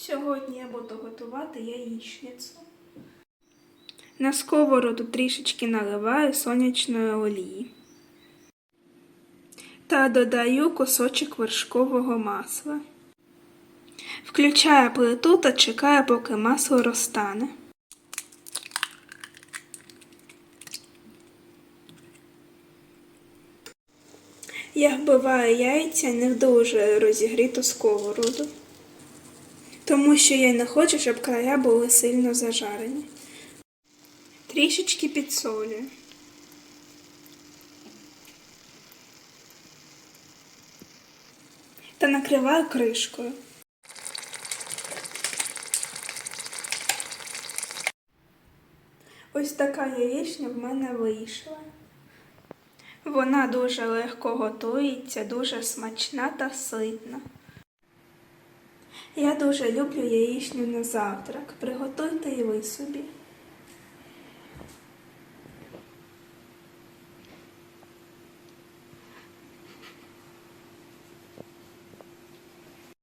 Сьогодні я буду готувати яєчницю. На сковороду трішечки наливаю сонячної олії та додаю кусочок вершкового масла. Включаю плиту та чекаю, поки масло розтане. Я вбиваю яйця не в дуже розігріту сковороду, тому що я не хочу, щоб края були сильно зажарені. Трішечки підсолюю. Та накриваю кришкою. Ось така яєчня в мене вийшла. Вона дуже легко готується, дуже смачна та ситна. Я дуже люблю яєчню на завтрак. Приготуйте і ви собі.